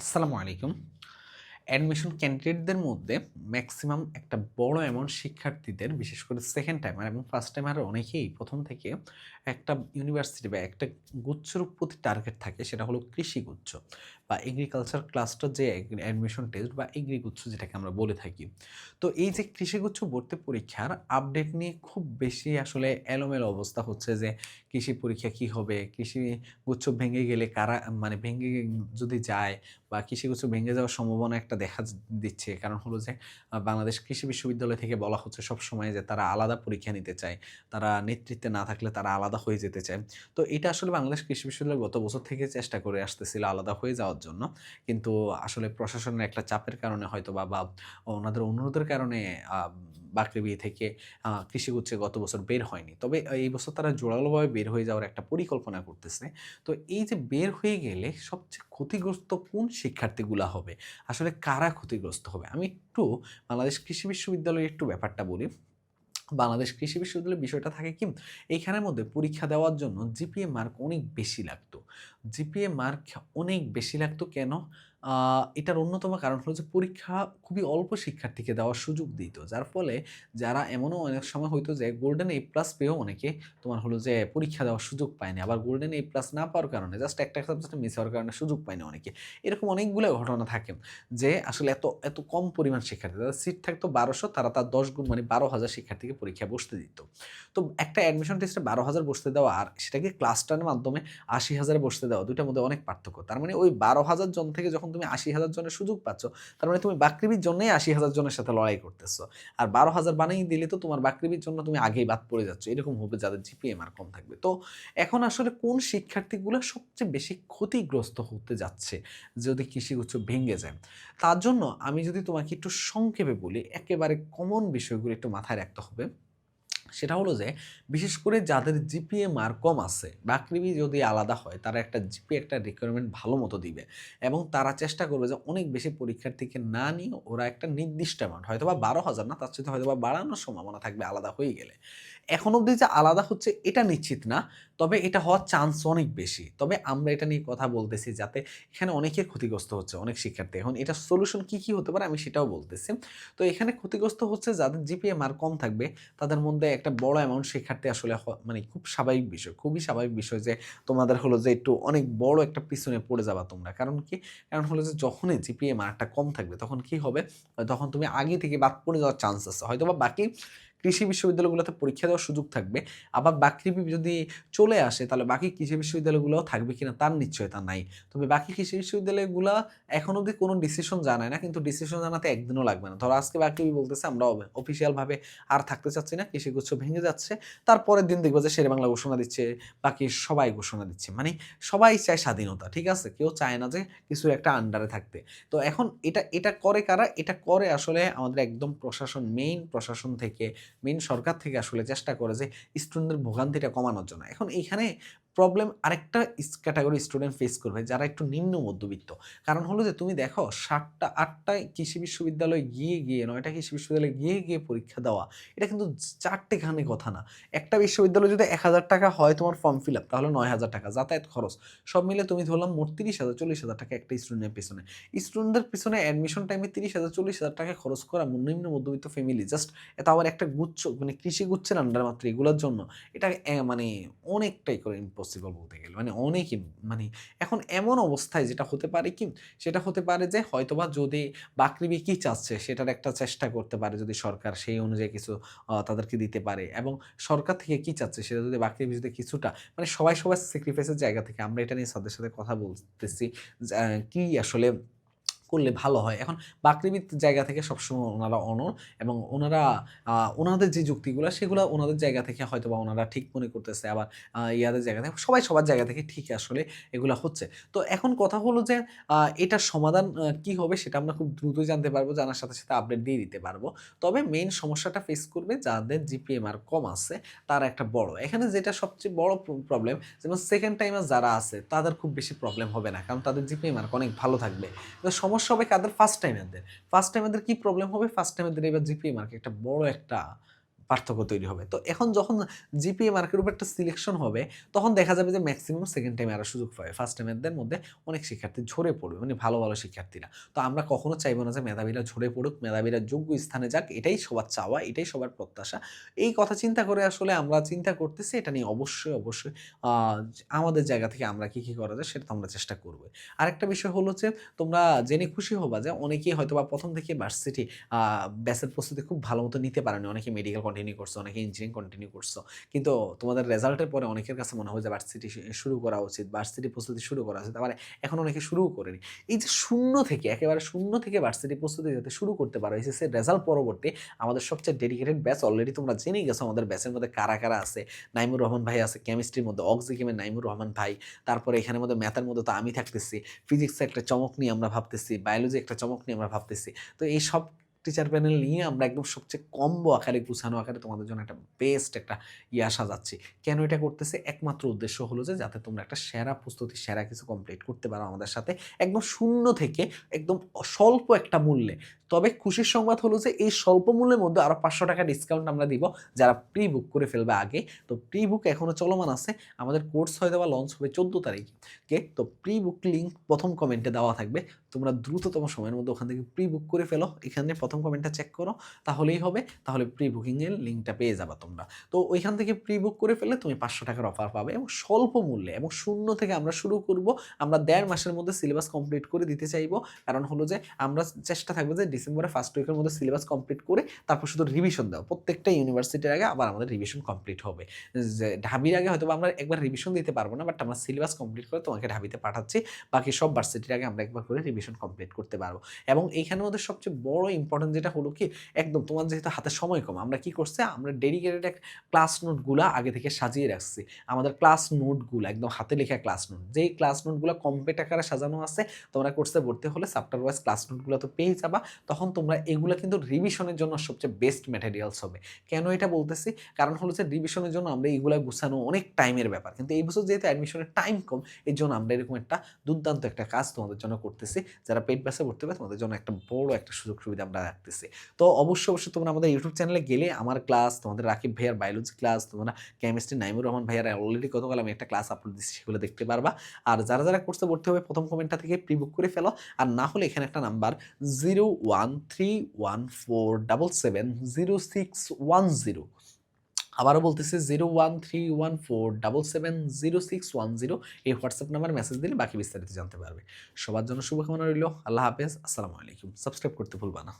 আসসালামু আলাইকুম। অ্যাডমিশন ক্যান্ডিডেটদের মধ্যে ম্যাক্সিমাম একটা বড় অ্যামাউন্ট শিক্ষার্থীদের, বিশেষ করে সেকেন্ড টাইমার এবং ফার্স্ট টাইমার অনেকেই প্রথম থেকে একটা ইউনিভার্সিটি বা একটা গুচ্ছর প্রতি টার্গেট থাকে, সেটা হলো কৃষি গুচ্ছ বা এগ্রিকালচার ক্লাস্টার যে অ্যাডমিশন টেস্ট বা এগ্রিগুচ্ছ যেটাকে আমরা বলে থাকি। তো এই যে কৃষিগুচ্ছ ভর্তি পরীক্ষার আপডেট নিয়ে খুব বেশি আসলে এলোমেলো অবস্থা হচ্ছে যে কৃষি পরীক্ষা কি হবে কৃষি গুচ্ছ ভেঙে গেলে কারা মানে ভেঙে যদি যায় বা কৃষিগুচ্ছ ভেঙে যাওয়ার সম্ভাবনা একটা দেখা দিচ্ছে। কারণ হলো যে বাংলাদেশ কৃষি বিশ্ববিদ্যালয় থেকে বলা হচ্ছে সব সময় যে, তারা আলাদা পরীক্ষা নিতে চায়। তারা নেতৃত্বে না থাকলে তারা আলাদা হয়ে যেতে চায়। তো এটা আসলে বাংলাদেশ কৃষি বিশ্ববিদ্যালয় গত বছর থেকে চেষ্টা করে আসতেছিল আলাদা হয়ে যাওয়ার জন্য। কিন্তু আসলে প্রশাসনের একটা চাপের কারণে হয়তো বা ওনাদের অনুরোধের কারণে বাকৃবি থেকে আহ, কৃষিগুচ্ছে গত বছর বের হয়নি। তবে এই বছর তারা জোরালোভাবে বের হয়ে যাওয়ার একটা পরিকল্পনা করতেছে। তো এই যে বের হয়ে গেলে সবচেয়ে ক্ষতিগ্রস্ত কোন শিক্ষার্থীগুলা হবে? আসলে কারা ক্ষতিগ্রস্ত হবে? আমি একটু বাংলাদেশ কৃষি বিশ্ববিদ্যালয়ের একটু ব্যাপারটা বলি। বাংলাদেশ কৃষি বিশ্ববিদ্যালয়ের বিষয়টা থাকে কি? এইখানের মধ্যে পরীক্ষা দেওয়ার জন্য জিপিএ মার্ক অনেক বেশি লাগতো। জিপিএ মার্ক অনেক বেশি লাগতো কেন? এটার অন্যতম কারণ হলো যে পরীক্ষা খুবই অল্প শিক্ষার্থীকে দেওয়ার সুযোগ দিত। যার ফলে যারা এমনও অনেক সময় হয়তো যে গোল্ডেন এ প্লাস পেয়েও অনেকে তোমার হলো যে পরীক্ষা দেওয়ার সুযোগ পায়নি। আবার গোল্ডেন এ প্লাস না পাওয়ার কারণে জাস্ট একটা সাবজেক্টে মিস হওয়ার কারণে সুযোগ পায়নি অনেকে। এরকম অনেকগুলো ঘটনা থাকে যে আসলে এত এত কম পরিমাণ শিক্ষার্থী তাদের সিট থাকতো বারোশো, তারা তার দশ গুণ মানে বারো হাজার শিক্ষার্থীকে পরীক্ষায় বসতে দিত। তো একটা অ্যাডমিশন টেস্টে বারো হাজার বসতে দেওয়া আর সেটাকে ক্লাসটার মাধ্যমে আশি হাজারে বসতে দেওয়া দুইটার মধ্যে অনেক পার্থক্য। তার মানে ওই বারো হাজার জন থেকে যখন তুমি আশি হাজার জনের সুযোগ পাচ্ছ, তার মানে তুমি বাকৃবির জন্যই আশি হাজার জনের সাথে লড়াই করতেছো। আর বারো হাজার বানিয়ে দিলে তো তোমার বাকৃবির জন্য তুমি আগেই বাদ পড়ে যাচ্ছ। এরকম হবে যাদের জিপিএম আর কম থাকবে। তো এখন আসলে কোন শিক্ষার্থীগুলো সবচেয়ে বেশি ক্ষতিগ্রস্ত হতে যাচ্ছে যদি কৃষিগুচ্ছ ভেঙে যায়? তার জন্য আমি যদি তোমাকে একটু সংক্ষেপে বলি, একেবারে কমন বিষয়গুলো একটু মাথায় রাখতে হবে। সেটা হলো যে, বিশেষ করে যাদের জিপিএ মার কম আছে, বাকৃবি যদি আলাদা হয়, তারা একটা জিপি একটা রিকোয়ারমেন্ট ভালো মতো দিবে এবং তারা চেষ্টা করবে যে অনেক বেশি পরীক্ষার্থীকে না নিয়ে ওরা একটা নির্দিষ্ট অ্যামাউন্ট হয়তো বা বারো হাজার না, তার সাথে হয়তো বা বাড়ানোর সম্ভাবনা থাকবে আলাদা হয়ে গেলে। এখন অবধি যে আলাদা হচ্ছে, এটা নিশ্চিত না। তবে এটা হওয়ার চান্স অনেক বেশি। তবে আমরা এটা নিয়ে কথা বলতেছি যাতে এখানে অনেকের ক্ষতিগ্রস্ত হচ্ছে অনেক শিক্ষার্থী। এখন এটা সলিউশন কি কি হতে পারে আমি সেটাও বলতেছি। তো এখানে ক্ষতিগ্রস্ত হচ্ছে যাদের জিপিএ মার কম থাকবে, তাদের মধ্যে একটা বড় অ্যামাউন্ট শিক্ষার্থী আসলে মানে খুব স্বাভাবিক বিষয়, খুবই স্বাভাবিক বিষয় যে তোমাদের হলো যে একটু অনেক বড় একটা পিছনে পড়ে যাবা তোমরা। কারণ কি? কারণ হলো যে যখনই জিপিএ মার্কটা কম থাকবে, তখন কি হবে? তখন তুমি আগে থেকে বাদ পড়ে যাওয়ার চান্স আছে। হয়তো বা বাকি কৃষি বিশ্ববিদ্যালয়গুলোতে পরীক্ষা দেওয়ার সুযোগ থাকবে। আবার বাকি যদি চলে আসে, তাহলে বাকি কৃষি বিশ্ববিদ্যালয়গুলোও থাকবে কিনা তার নিশ্চয়তা নাই। তবে বাকি কৃষি বিশ্ববিদ্যালয়গুলো এখন অবধি কোনো ডিসিশন জানায় না, কিন্তু ডিসিশন জানাতে একদিনও লাগবে না। ধরো আজকে বাকি বলতেছে, আমরা অফিসিয়ালভাবে আর থাকতে চাচ্ছি না, কৃষিগুচ্ছ ভেঙে যাচ্ছে। তারপরের দিন দেখব যে শেরে বাংলা ঘোষণা দিচ্ছে, বাকি সবাই ঘোষণা দিচ্ছে। মানে সবাই চায় স্বাধীনতা, ঠিক আছে? কেউ চায় না যে কিছু একটা আন্ডারে থাকতে। তো এখন এটা এটা করে কারা? এটা করে আসলে আমাদের একদম প্রশাসন মেইন প্রশাসন থেকে মেইন সরকার থেকে আসলে চেষ্টা করে যে স্টুডেন্টদের ভোগান্তিটা কমানোর জন্য। এখন এইখানে প্রবলেম আরেকটা ক্যাটাগরি স্টুডেন্ট ফেস করবে, যারা একটু নিম্ন মধ্যবিত্ত। কারণ হলো যে, তুমি দেখো, সাতটা আটটায় কৃষি বিশ্ববিদ্যালয়ে গিয়ে গিয়ে, নয়টা কৃষি বিশ্ববিদ্যালয়ে গিয়ে গিয়ে পরীক্ষা দেওয়া, এটা কিন্তু চারটে খানে কথা না। একটা বিশ্ববিদ্যালয় যদি এক হাজার টাকা হয় তোমার ফর্ম ফিল আপ তাহলে নয় হাজার টাকা, যাতায়াত খরচ। সব মিলে তুমি ধরলাম মোট তিরিশ হাজার, চল্লিশ হাজার টাকা একটা স্টুডেন্টের পিছনে। স্টুডেন্টদের পিছনে অ্যাডমিশন টাইমে তিরিশ হাজার, চল্লিশ হাজার টাকা খরচ করা নিম্ন মধ্যবিত্ত ফ্যামিলি জাস্ট এটা আবার একটা গুচ্ছ মানে কৃষি গুচ্ছের আন্ডার মাত্র এগুলোর জন্য। এটা মানে অনেকটাই করে ইম্পসিবল বলতে গেলে। মানে অনেকই মানে এখন এমন অবস্থায় যেটা হতে পারে কি, সেটা হতে পারে যে হয়তোবা যদি বাকৃবি কি চাচ্ছে, সেটার একটা চেষ্টা করতে পারে যদি সরকার সেই অনুযায়ী কিছু তাদেরকে দিতে পারে। এবং সরকার থেকে কি চাচ্ছে, সেটা যদি বাকৃবি যদি কিছুটা মানে সবাই সবাই স্যাক্রিফাইসের জায়গা থেকে আমরা এটা নিয়ে সাথে সাথে কথা বলতেছি কি আসলে করলে ভালো হয়। এখন বাকৃবিদ জায়গা থেকে সবসময় ওনারা অনর এবং ওনারা ওনাদের যে যুক্তিগুলো সেগুলো ওনাদের জায়গা থেকে হয়তো বা ওনারা ঠিক মনে করতেছে। আবার ইয়াদের জায়গা থেকে, সবাই সবার জায়গা থেকে ঠিক আসলে এগুলো হচ্ছে। তো এখন কথা হলো যে এটার সমাধান কি হবে সেটা আমরা খুব দ্রুতই জানতে পারব, জানার সাথে সাথে আপডেট দিয়ে দিতে পারব। তবে মেইন সমস্যাটা ফেস করবে যাদের জিপিএম আর কম আছে, তার একটা বড়। এখানে যেটা সবচেয়ে বড় প্রবলেম যেমন সেকেন্ড টাইমার যারা আছে, তাদের খুব বেশি প্রবলেম হবে না। কারণ তাদের জিপিএম আর অনেক ভালো থাকবে। তো সমস্যা হবে কাদের ফার্স্ট টাইম টাইমারদের ফার্স্ট টাইম এদের কি প্রবলেম হবে? ফার্স্ট টাইম টাইমারদের এবার জিপিএ মার্কেট একটা বড় একটা পার্থক্য তৈরি হবে। তো এখন যখন জিপিএ মার্কের উপর একটা সিলেকশন হবে, তখন দেখা যাবে যে ম্যাক্সিমাম সেকেন্ড টাইমে আরও সুযোগ পাবে। ফার্স্ট টাইমেরদের মধ্যে অনেক শিক্ষার্থী ঝরে পড়বে মানে ভালো ভালো শিক্ষার্থীরা। তো আমরা কখনো চাইব না যে মেধাবীরা ঝরে পড়ুক, মেধাবীরা যোগ্য স্থানে যাক, এটাই সবার চাওয়া, এটাই সবার প্রত্যাশা। এই কথা চিন্তা করে আসলে আমরা চিন্তা করতেছি, এটা নিয়ে অবশ্যই অবশ্যই আমাদের জায়গা থেকে আমরা কি কি করা যায় সেটা তো আমরা চেষ্টা করব। আরেকটা বিষয় হলো যে তোমরা জেনে খুশি হবা যে অনেকেই হয়তো বা প্রথম থেকে ভার্সিটি ব্যাসের প্রস্তুতি খুব ভালো মতো নিতে পারেনি, অনেকে মেডিকেল কন্টিনিউ করছ, অনেকে ইঞ্জিনিয়ারিং কন্টিনিউ করছ। কিন্তু তোমাদের রেজাল্টের পরে অনেকের কাছে মনে হয় যে ভার্সিটি শুরু করা উচিত ভার্সিটি প্রস্তুতি শুরু করা উচিত। আবার এখন অনেকে শুরুও করেনি। এই যে শূন্য থেকে, একেবারে শূন্য থেকে ভার্সিটি প্রস্তুতি যাতে শুরু করতে পারো এসএসসি রেজাল্ট পরবর্তী আমাদের সবচেয়ে ডেডিকেটেড ব্যাচ অলরেডি তোমরা জেনেই গেছো আমাদের ব্যাচের মধ্যে কারা কারা আছে। নাইমুর রহমান ভাই আছে কেমিস্ট্রির মধ্যে অক্সিকেমের নাইমুর রহমান ভাই। তারপরে এখানের মধ্যে ম্যাথের মধ্যে তো আমি থাকতেছি ফিজিক্সে একটা চমক নিয়ে আমরা ভাবতেছি বায়োলজি একটা চমক নিয়ে আমরা ভাবতেছি। তো এই সব টিচার প্যানেল নিয়ে আমরা একদম সবচেয়ে কম্বো আকারে গুছানো আকারে তোমাদের জন্য একটা বেস্ট একটা ইয়া সাজাচ্ছি। কেন এটা করতেছে? একমাত্র উদ্দেশ্য হলো যে যাতে তোমরা একটা সেরা প্রস্তুতি, সেরা কিছু কমপ্লিট করতে পারো আমাদের সাথে। একদম শূন্য থেকে একদম স্বল্প একটা মূল্যে। তবে খুশির সংবাদ হলো যে এই স্বল্প মূল্যের মধ্যে আরও পাঁচশো টাকা ডিসকাউন্ট আমরা দিব যারা প্রি বুক করে ফেলবে আগে। তো প্রি বুক এখনও চলমান আছে। আমাদের কোর্স হয়তো বা লঞ্চ হবে চোদ্দ তারিখে। তো প্রি বুক লিঙ্ক প্রথম কমেন্টে দেওয়া থাকবে। তোমরা দ্রুততম সময়ের মধ্যে ওখান থেকে প্রি বুক করে ফেলো। এখানে প্রথম কমেন্টটা চেক করো, তাহলেই হবে। তাহলে প্রি বুকিংয়ের লিঙ্কটা পেয়ে যাবা তোমরা। তো ওইখান থেকে প্রি বুক করে ফেলে তুমি পাঁচশো টাকার অফার পাবে এবং স্বল্প মূল্যে এবং শূন্য থেকে আমরা শুরু করব। আমরা দেড় মাসের মধ্যে সিলেবাস কমপ্লিট করে দিতে চাইব। কারণ হলো যে, আমরা চেষ্টা থাকব যে ডিসেম্বরে ফার্স্ট উইকের মধ্যে সিলেবাস কমপ্লিট করে তারপর শুধু রিভিশন দাও। প্রত্যেকটা ইউনিভার্সিটির আগে আবার আমাদের রিভিশন কমপ্লিট হবে। যে, ঢাবির আগে হয়তো আমরা একবার রিভিশন দিতে পারব না বাট আমরা সিলেবাস কমপ্লিট করে তোমাকে ঢাবিতে পাঠাচ্ছি। বাকি সব ভার্সিটির আগে আমরা একবার করে রিভিশন কমপ্লিট করতে পারব। এবং এইখানে মধ্যে সবচেয়ে বড় ইম্পর্টেন্ট যেটা হলো কি, একদম তোমার যেহেতু হাতে সময় কম, আমরা কি করছি, আমরা ডেডিকেটেড এক ক্লাস নোটগুলো আগে থেকে সাজিয়ে রাখছি। আমাদের ক্লাস নোটগুলো একদম হাতে লেখা ক্লাস নোট যেই ক্লাস নোটগুলো কমপ্লিট আকারে সাজানো আছে, তোমরা কোর্সে ভর্তি হলে চ্যাপ্টার ওয়াইজ ক্লাস নোটগুলো তো পেয়ে যাবা, তখন তোমরা এগুলো কিন্তু রিভিশনের জন্য সবচেয়ে বেস্ট ম্যাটেরিয়ালস হবে। কেন এটা বলতেছি? কারণ হলো যে রিভিশনের জন্য আমরা এইগুলো গুছানো অনেক টাইমের ব্যাপার। কিন্তু এই বছর যেহেতু অ্যাডমিশনের টাইম কম, এর জন্য আমরা এরকম একটা দুর্দান্ত একটা কাজ তোমাদের জন্য করতেছি। যারা পেট ব্যাসে ভর্তি হবে, তোমাদের জন্য একটা বড় একটা সুযোগ সুবিধা আমরা রাখতেছি। তো অবশ্যই অবশ্যই তোমরা আমাদের ইউটিউব চ্যানেলে গেলে আমার ক্লাস তোমাদের রাকিব ভাইয়ার বায়োলজি ক্লাস তোমরা কেমিস্ট্রি নাইমুর রহমান ভাইয়ার অলরেডি গতকাল আমি একটা ক্লাস আপলোড দিচ্ছি সেগুলো দেখতে পারবা। আর যারা যারা কোর্সে ভর্তি হবে, প্রথম কমেন্টটা থেকে প্রি বুক করে ফেলো। আর না হলে এখানে একটা number zero one three one four double seven zero six one zero আবারও বলতেছে zero one three one four double seven zero six one zero এই হোয়াটসঅ্যাপ নাম্বার মেসেজ দিলে বাকি বিস্তারিত জানতে পারবে। সবার জন্য শুভকামনা রইল। আল্লাহ হাফেজ। আসসালামু আলাইকুম। সাবস্ক্রাইব করতে ভুলবা না।